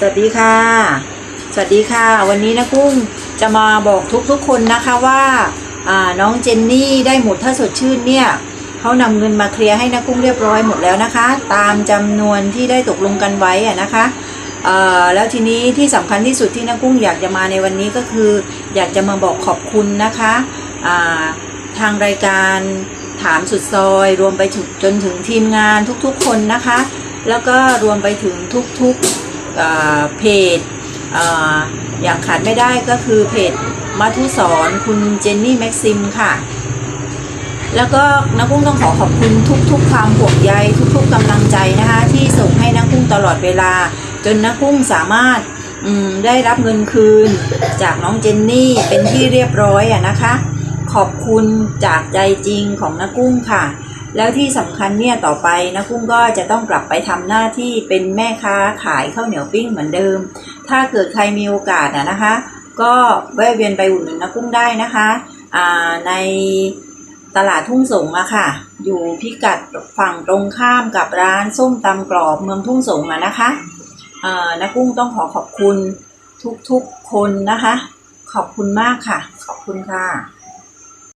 สวัสดีค่ะ สวัสดีค่ะ วันนี้นะกุ้งจะมาบอกทุกๆคนนะคะว่าอ่าน้องเจนนี่ได้หมดถ้าสดชื่นเนี่ยเขานำเงินมาเคลียร์ให้นะกุ้งเรียบร้อยหมดแล้วนะคะ ตามจำนวนที่ได้ตกลงกันไว้อะนะคะแล้วทีนี้ที่สำคัญที่สุดที่นะกุ้งอยากจะมาในวันนี้ก็คือ อยากจะมาบอกขอบคุณนะคะาทางรายการถามสุดซอยรวมไปถึงจนถึงทีมงานทุกๆคนนะคะ แล้วก็รวมไปถึงทุกๆ เพจอย่างขาดไม่ได้ก็คือเพจมัทุสอนคุณเจนนี่แม็กซิมค่ะ แล้วก็นักกุ้งต้องขอขอบคุณทุกๆ ความห่วงใยทุกๆกำลังใจนะคะที่ส่งให้นักกุ้งตลอดเวลา จนนักกุ้งสามารถได้รับเงินคืนจากน้องเจนนี่เป็นที่เรียบร้อยอะนะคะ ขอบคุณจากใจจริงของนักกุ้งค่ะ แล้วที่สำคัญเนี่ยต่อไปนะกุ้งก็จะต้องกลับไปทำหน้าที่เป็นแม่ค้าขายข้าวเหนียวปิ้งเหมือนเดิม ถ้าเกิดใครมีโอกาสอะนะคะ ก็แวะเวียนไปอุดหนุนนะกุ้งได้นะคะอ่าในตลาดทุ่งสงอะค่ะ อยู่พิกัดฝั่งตรงข้ามกับร้านส้มตำกรอบเมืองทุ่งสงอะนะคะอ่านะกุ้งต้องขอขอบคุณทุกๆคนนะคะ ขอบคุณมากค่ะ ขอบคุณค่ะ